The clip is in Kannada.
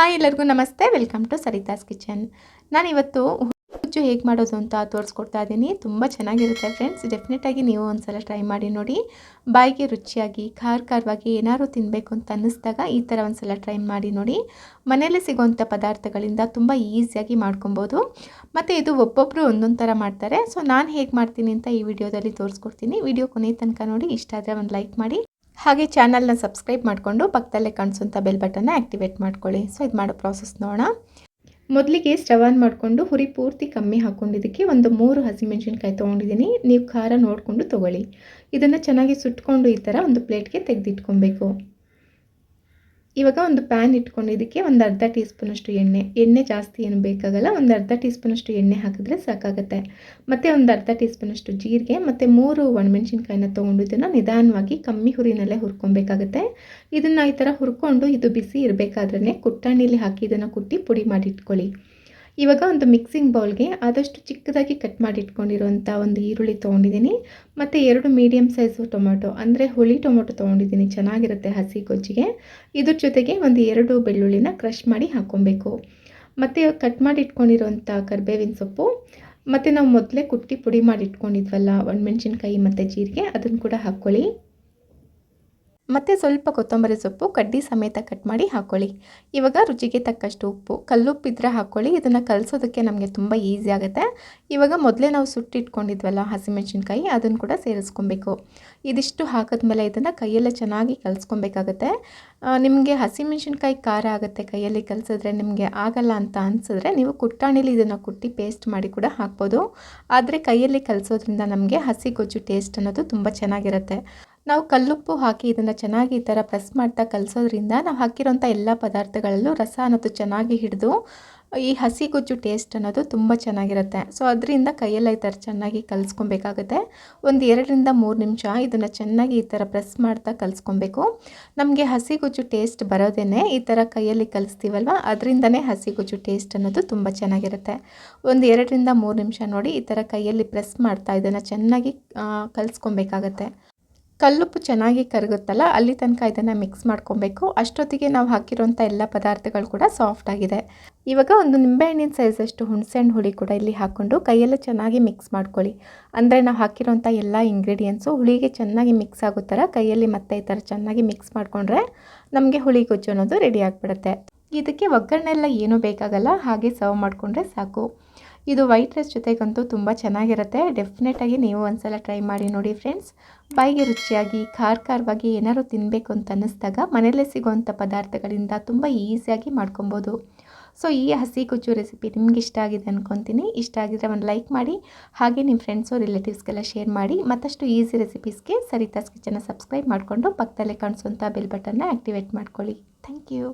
ಹಾಯ್ ಎಲ್ಲರಿಗೂ ನಮಸ್ತೆ. ವೆಲ್ಕಮ್ ಟು ಸರಿತಾಸ್ ಕಿಚನ್ ನಾನಿವತ್ತು ಹುಚ್ಚು ಹೇಗೆ ಮಾಡೋದು ಅಂತ ತೋರಿಸ್ಕೊಡ್ತಾ ಇದ್ದೀನಿ ತುಂಬ ಚೆನ್ನಾಗಿರುತ್ತೆ ಫ್ರೆಂಡ್ಸ್ ಡೆಫಿನೆಟಾಗಿ ನೀವು ಒಂದ್ಸಲ ಟ್ರೈ ಮಾಡಿ ನೋಡಿ. ಬಾಯಿಗೆ ರುಚಿಯಾಗಿ, ಖಾರ ಖಾರವಾಗಿ ಏನಾದ್ರು ತಿನ್ನಬೇಕು ಅಂತ ಅನ್ನಿಸ್ದಾಗ ಈ ಥರ ಒಂದ್ಸಲ ಟ್ರೈ ಮಾಡಿ ನೋಡಿ. ಮನೆಯಲ್ಲೇ ಸಿಗುವಂಥ ಪದಾರ್ಥಗಳಿಂದ ತುಂಬ ಈಸಿಯಾಗಿ ಮಾಡ್ಕೊಬೋದು. ಮತ್ತು ಇದು ಒಬ್ಬೊಬ್ಬರು ಒಂದೊಂದು ಥರ ಮಾಡ್ತಾರೆ. ಸೊ ನಾನು ಹೇಗೆ ಮಾಡ್ತೀನಿ ಅಂತ ಈ ವಿಡಿಯೋದಲ್ಲಿ ತೋರಿಸ್ಕೊಡ್ತೀನಿ. ವಿಡಿಯೋ ಕೊನೆ ತನಕ ನೋಡಿ. ಇಷ್ಟ ಆದರೆ ಒಂದು ಲೈಕ್ ಮಾಡಿ. ಹಾಗೆ ಚಾನಲ್ನ ಸಬ್ಸ್ಕ್ರೈಬ್ ಮಾಡಿಕೊಂಡು ಪಕ್ಕದಲ್ಲೇ ಕಾಣಿಸುವಂಥ ಬೆಲ್ ಬಟನ್ನ ಆ್ಯಕ್ಟಿವೇಟ್ ಮಾಡ್ಕೊಳ್ಳಿ. ಸೊ ಇದು ಮಾಡೋ ಪ್ರಾಸೆಸ್ ನೋಡೋಣ. ಮೊದಲಿಗೆ ಸ್ಟವ್ ಆನ್ ಮಾಡಿಕೊಂಡು ಹುರಿ ಪೂರ್ತಿ ಕಮ್ಮಿ ಹಾಕ್ಕೊಂಡಿದ್ದಕ್ಕೆ ಒಂದು ಮೂರು ಹಸಿಮೆಣಸಿನ್ಕಾಯಿ ತೊಗೊಂಡಿದ್ದೀನಿ. ನೀವು ಖಾರ ನೋಡಿಕೊಂಡು ತೊಗೊಳ್ಳಿ. ಇದನ್ನು ಚೆನ್ನಾಗಿ ಸುಟ್ಕೊಂಡು ಈ ಥರ ಒಂದು ಪ್ಲೇಟ್ಗೆ ತೆಗೆದಿಟ್ಕೊಬೇಕು. ಇವಾಗ ಒಂದು ಪ್ಯಾನ್ ಇಟ್ಕೊಂಡು ಇದಕ್ಕೆ ಒಂದು ಅರ್ಧ ಟೀ ಸ್ಪೂನಷ್ಟು ಎಣ್ಣೆ. ಎಣ್ಣೆ ಜಾಸ್ತಿ ಏನು ಬೇಕಾಗಲ್ಲ, ಒಂದು ಅರ್ಧ ಟೀ ಸ್ಪೂನಷ್ಟು ಎಣ್ಣೆ ಹಾಕಿದ್ರೆ ಸಾಕಾಗುತ್ತೆ. ಮತ್ತು ಒಂದು ಅರ್ಧ ಟೀ ಸ್ಪೂನಷ್ಟು ಜೀರಿಗೆ, ಮತ್ತು ಮೂರು ಒಣಮೆಣ್ಸಿನ್ಕಾಯಿನ ತೊಗೊಂಡು ಇದನ್ನು ನಿಧಾನವಾಗಿ ಕಮ್ಮಿ ಹುರಿನಲ್ಲೇ ಹುರ್ಕೊಬೇಕಾಗತ್ತೆ. ಇದನ್ನು ಈ ಥರ ಹುರ್ಕೊಂಡು ಇದು ಬಿಸಿ ಇರಬೇಕಾದ್ರೆ ಕುಟ್ಟಾಣಿಲಿ ಹಾಕಿ ಇದನ್ನು ಕುಟ್ಟಿ ಪುಡಿ ಮಾಡಿ ಇಟ್ಕೊಳ್ಳಿ. ಇವಾಗ ಒಂದು ಮಿಕ್ಸಿಂಗ್ ಬೌಲ್ಗೆ ಆದಷ್ಟು ಚಿಕ್ಕದಾಗಿ ಕಟ್ ಮಾಡಿ ಇಟ್ಕೊಂಡಿರುವಂಥ ಒಂದು ಈರುಳ್ಳಿ ತೊಗೊಂಡಿದ್ದೀನಿ. ಮತ್ತು ಎರಡು ಮೀಡಿಯಮ್ ಸೈಜು ಟೊಮೊಟೊ ಅಂದರೆ ಹುಳಿ ಟೊಮೊಟೊ ತೊಗೊಂಡಿದ್ದೀನಿ. ಚೆನ್ನಾಗಿರುತ್ತೆ ಹಸಿ ಗೊಜ್ಜಿಗೆ. ಇದ್ರ ಜೊತೆಗೆ ಒಂದು ಎರಡು ಬೆಳ್ಳುಳ್ಳಿನ ಕ್ರಷ್ ಮಾಡಿ ಹಾಕ್ಕೊಬೇಕು. ಮತ್ತು ಕಟ್ ಮಾಡಿ ಇಟ್ಕೊಂಡಿರುವಂಥ ಕರ್ಬೇವಿನ ಸೊಪ್ಪು, ಮತ್ತು ನಾವು ಮೊದಲೇ ಕುಟ್ಟಿ ಪುಡಿ ಮಾಡಿ ಇಟ್ಕೊಂಡಿದ್ವಲ್ಲ ಒಣಮೆಣ್ಸಿನ್ಕಾಯಿ ಮತ್ತು ಜೀರಿಗೆ ಅದನ್ನು ಕೂಡ ಹಾಕ್ಕೊಳ್ಳಿ. ಮತ್ತು ಸ್ವಲ್ಪ ಕೊತ್ತಂಬರಿ ಸೊಪ್ಪು, ಕಡ್ಡಿ ಸಮೇತ ಕಟ್ ಮಾಡಿ ಹಾಕ್ಕೊಳ್ಳಿ ಇವಾಗ ರುಚಿಗೆ ತಕ್ಕಷ್ಟು ಉಪ್ಪು, ಕಲ್ಲುಪ್ಪಿದ್ರೆ ಹಾಕ್ಕೊಳ್ಳಿ ಇದನ್ನು ಕಲಿಸೋದಕ್ಕೆ ನಮಗೆ ತುಂಬ ಈಸಿ ಆಗುತ್ತೆ. ಇವಾಗ ಮೊದಲೇ ನಾವು ಸುಟ್ಟಿಟ್ಕೊಂಡಿದ್ವಲ್ಲ ಹಸಿಮೆಣ್ಸಿನ್ಕಾಯಿ, ಅದನ್ನು ಕೂಡ ಸೇರಿಸ್ಕೊಬೇಕು. ಇದಿಷ್ಟು ಹಾಕಿದ್ಮೇಲೆ ಇದನ್ನು ಕೈಯಲ್ಲೇ ಚೆನ್ನಾಗಿ ಕಲಿಸ್ಕೊಬೇಕಾಗತ್ತೆ. ನಿಮಗೆ ಹಸಿಮೆಣ್ಸಿನ್ಕಾಯಿ ಖಾರ ಆಗುತ್ತೆ ಕೈಯಲ್ಲಿ ಕಲಿಸಿದ್ರೆ, ನಿಮಗೆ ಆಗಲ್ಲ ಅಂತ ಅನಿಸಿದ್ರೆ ನೀವು ಕುಟ್ಟಾಣಿಲಿ ಇದನ್ನು ಕುಟ್ಟಿ ಪೇಸ್ಟ್ ಮಾಡಿ ಕೂಡ ಹಾಕ್ಬೋದು. ಆದರೆ ಕೈಯಲ್ಲಿ ಕಲಿಸೋದ್ರಿಂದ ನಮಗೆ ಹಸಿ ಗೊಜ್ಜು ಟೇಸ್ಟ್ ಅನ್ನೋದು ತುಂಬ ಚೆನ್ನಾಗಿರುತ್ತೆ. ನಾವು ಕಲ್ಲುಪ್ಪು ಹಾಕಿ ಇದನ್ನು ಚೆನ್ನಾಗಿ ಈ ಥರ ಪ್ರೆಸ್ ಮಾಡ್ತಾ ಕಲಿಸೋದ್ರಿಂದ ನಾವು ಹಾಕಿರೋಂಥ ಎಲ್ಲ ಪದಾರ್ಥಗಳಲ್ಲೂ ರಸ ಅನ್ನೋದು ಚೆನ್ನಾಗಿ ಹಿಡಿದು, ಈ ಹಸಿ ಗೊಜ್ಜು ಟೇಸ್ಟ್ ಅನ್ನೋದು ತುಂಬ ಚೆನ್ನಾಗಿರುತ್ತೆ. ಸೊ ಅದರಿಂದ ಕೈಯೆಲ್ಲ ಈ ಥರ ಚೆನ್ನಾಗಿ ಕಲಿಸ್ಕೊಬೇಕಾಗುತ್ತೆ. ಒಂದು ಎರಡರಿಂದ ಮೂರು ನಿಮಿಷ ಇದನ್ನು ಚೆನ್ನಾಗಿ ಈ ಥರ ಪ್ರೆಸ್ ಮಾಡ್ತಾ ಕಲಿಸ್ಕೊಬೇಕು. ನಮಗೆ ಹಸಿ ಗೊಜ್ಜು ಟೇಸ್ಟ್ ಬರೋದೇ ಈ ಥರ ಕೈಯಲ್ಲಿ ಕಲಿಸ್ತೀವಲ್ವ? ಅದರಿಂದನೇ ಹಸಿ ಗೊಜ್ಜು ಟೇಸ್ಟ್ ಅನ್ನೋದು ತುಂಬ ಚೆನ್ನಾಗಿರುತ್ತೆ. ಒಂದು ಎರಡರಿಂದ ಮೂರು ನಿಮಿಷ ನೋಡಿ ಈ ಥರ ಕೈಯಲ್ಲಿ ಪ್ರೆಸ್ ಮಾಡ್ತಾ ಇದನ್ನು ಚೆನ್ನಾಗಿ ಕಲಿಸ್ಕೊಬೇಕಾಗತ್ತೆ. ಕಲ್ಲುಪ್ಪು ಚೆನ್ನಾಗಿ ಕರಗುತ್ತಲ್ಲ, ಅಲ್ಲಿ ತನಕ ಇದನ್ನು ಮಿಕ್ಸ್ ಮಾಡ್ಕೊಬೇಕು. ಅಷ್ಟೊತ್ತಿಗೆ ನಾವು ಹಾಕಿರೋಂಥ ಎಲ್ಲ ಪದಾರ್ಥಗಳು ಕೂಡ ಸಾಫ್ಟ್ ಆಗಿದೆ. ಇವಾಗ ಒಂದು ನಿಂಬೆಹಣ್ಣಿನ ಸೈಜಷ್ಟು ಹುಣಸೆಹಣ್ಣು ಹುಳಿ ಕೂಡ ಇಲ್ಲಿ ಹಾಕ್ಕೊಂಡು ಕೈಯೆಲ್ಲ ಚೆನ್ನಾಗಿ ಮಿಕ್ಸ್ ಮಾಡ್ಕೊಳ್ಳಿ. ಅಂದರೆ ನಾವು ಹಾಕಿರೋಂಥ ಎಲ್ಲ ಇಂಗ್ರೀಡಿಯೆಂಟ್ಸು ಹುಳಿಗೆ ಚೆನ್ನಾಗಿ ಮಿಕ್ಸ್ ಆಗೋ ಥರ ಕೈಯಲ್ಲಿ ಮತ್ತೆ ಈ ಥರ ಚೆನ್ನಾಗಿ ಮಿಕ್ಸ್ ಮಾಡಿಕೊಂಡ್ರೆ ನಮಗೆ ಹುಳಿ ಗೊಜ್ಜು ಅನ್ನೋದು ರೆಡಿ ಆಗಿಬಿಡುತ್ತೆ. ಇದಕ್ಕೆ ಒಗ್ಗರಣೆ ಎಲ್ಲ ಏನೂ ಬೇಕಾಗಲ್ಲ, ಹಾಗೆ ಸರ್ವ್ ಮಾಡಿಕೊಂಡ್ರೆ ಸಾಕು. ಇದು ವೈಟ್ ರೈಸ್ ಜೊತೆಗಂತೂ ತುಂಬ ಚೆನ್ನಾಗಿರುತ್ತೆ. ಡೆಫಿನೆಟಾಗಿ ನೀವು ಒಂದ್ಸಲ ಟ್ರೈ ಮಾಡಿ ನೋಡಿ ಫ್ರೆಂಡ್ಸ್ ಬಾಯಿಗೆ ರುಚಿಯಾಗಿ ಖಾರ ಖಾರವಾಗಿ ಏನಾದ್ರು ತಿನ್ನಬೇಕು ಅಂತ ಅನ್ನಿಸ್ದಾಗ ಮನೆಯಲ್ಲೇ ಸಿಗುವಂಥ ಪದಾರ್ಥಗಳಿಂದ ತುಂಬ ಈಸಿಯಾಗಿ ಮಾಡ್ಕೊಬೋದು. ಸೊ ಈ ಹಸಿ ಕುಚ್ಚು ರೆಸಿಪಿ ನಿಮ್ಗೆ ಇಷ್ಟ ಆಗಿದೆ ಅಂದ್ಕೊತೀನಿ ಇಷ್ಟ ಆಗಿದ್ರೆ ಒಂದು ಲೈಕ್ ಮಾಡಿ, ಹಾಗೆ ನಿಮ್ಮ ಫ್ರೆಂಡ್ಸು ರಿಲೇಟಿವ್ಸ್ಗೆಲ್ಲ ಶೇರ್ ಮಾಡಿ, ಮತ್ತಷ್ಟು ಈಸಿ ರೆಸಿಪೀಸ್ಗೆ ಸರಿತಾಸ್ ಕಿಚನ್ನ ಸಬ್ಸ್ಕ್ರೈಬ್ ಮಾಡಿಕೊಂಡು ಪಕ್ಕದಲ್ಲೇ ಕಾಣಿಸುವಂಥ ಬೆಲ್ ಬಟನ್ನ ಆ್ಯಕ್ಟಿವೇಟ್ ಮಾಡ್ಕೊಳ್ಳಿ. Thank you